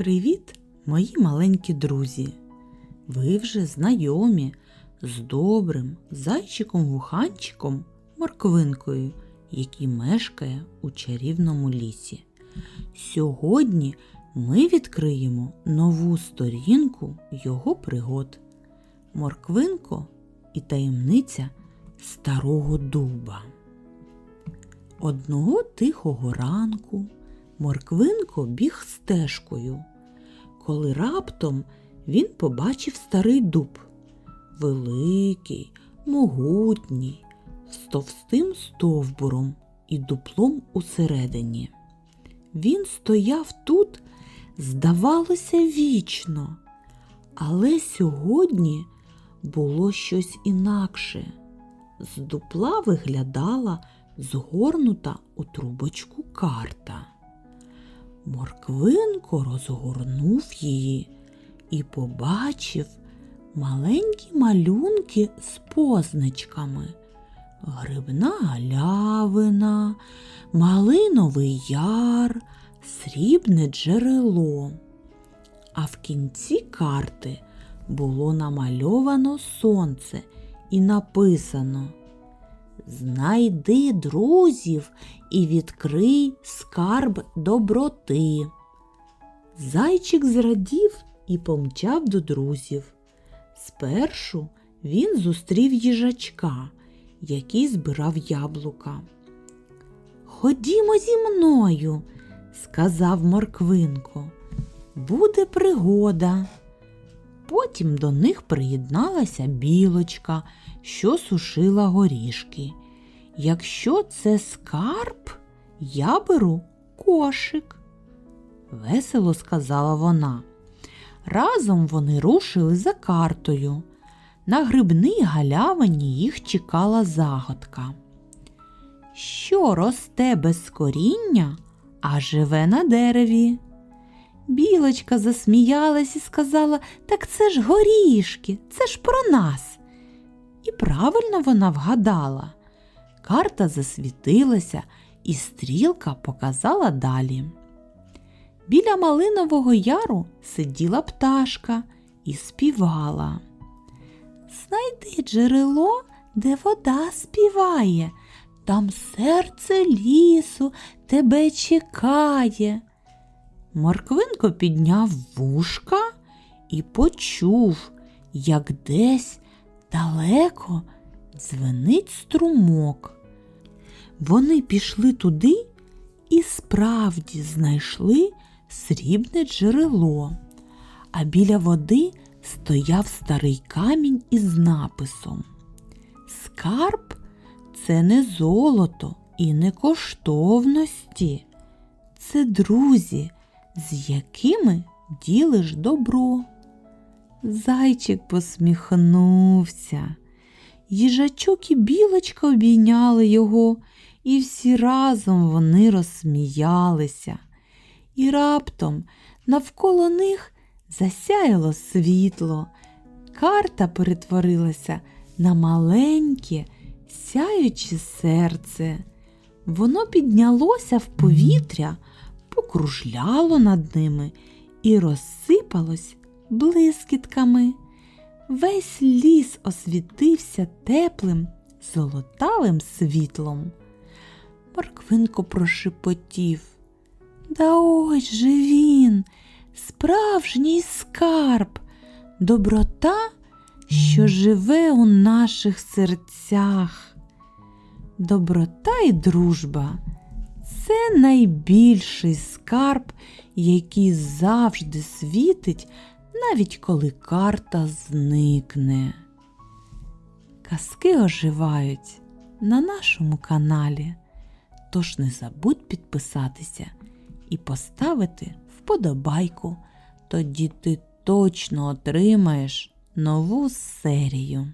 Привіт, мої маленькі друзі! Ви вже знайомі з добрим зайчиком-вуханчиком морквинкою, який мешкає у чарівному лісі. Сьогодні ми відкриємо нову сторінку його пригод. Морквинко і таємниця старого дуба. Одного тихого ранку Морквинко біг стежкою, коли раптом він побачив старий дуб, великий, могутній, з товстим стовбуром і дуплом усередині. Він стояв тут, здавалося, вічно, але сьогодні було щось інакше. З дупла виглядала згорнута у трубочку карта. Морквинко розгорнув її і побачив маленькі малюнки з позначками. Грибна галявина, малиновий яр, срібне джерело. А в кінці карти було намальовано сонце і написано Знайди друзів і відкрий скарб доброти. Зайчик зрадів і помчав до друзів. Спершу він зустрів їжачка, який збирав яблука. Ходімо зі мною, сказав Морквинко. Буде пригода. Потім до них приєдналася білочка, що сушила горішки. Якщо це скарб, я беру кошик, весело сказала вона. Разом вони рушили за картою. На грибній галявині їх чекала загадка. Що росте без коріння, а живе на дереві? Білочка засміялась і сказала, так це ж горішки, це ж про нас. І правильно вона вгадала. Карта засвітилася, і стрілка показала далі. Біля малинового яру сиділа пташка і співала. Знайди джерело, де вода співає, там серце лісу тебе чекає. Морквинко підняв вушка і почув, як десь далеко дзвенить струмок. Вони пішли туди і справді знайшли срібне джерело, а біля води стояв старий камінь із написом. Скарб це не золото і не коштовності, це друзі з якими ділиш добро. Зайчик посміхнувся. Їжачок і білочка обійняли його, і всі разом вони розсміялися. І раптом навколо них засяяло світло. Карта перетворилася на маленьке, сяюче серце. Воно піднялося в повітря покружляло над ними і розсипалось блискітками. Весь ліс освітився теплим, золотавим світлом. Морквинко прошепотів. Да ось же він, справжній скарб, доброта, що живе у наших серцях. Доброта і дружба це найбільший скарб, який завжди світить, навіть коли карта зникне. Казки оживають на нашому каналі. Тож не забудь підписатися і поставити вподобайку. Тоді ти точно отримаєш нову серію.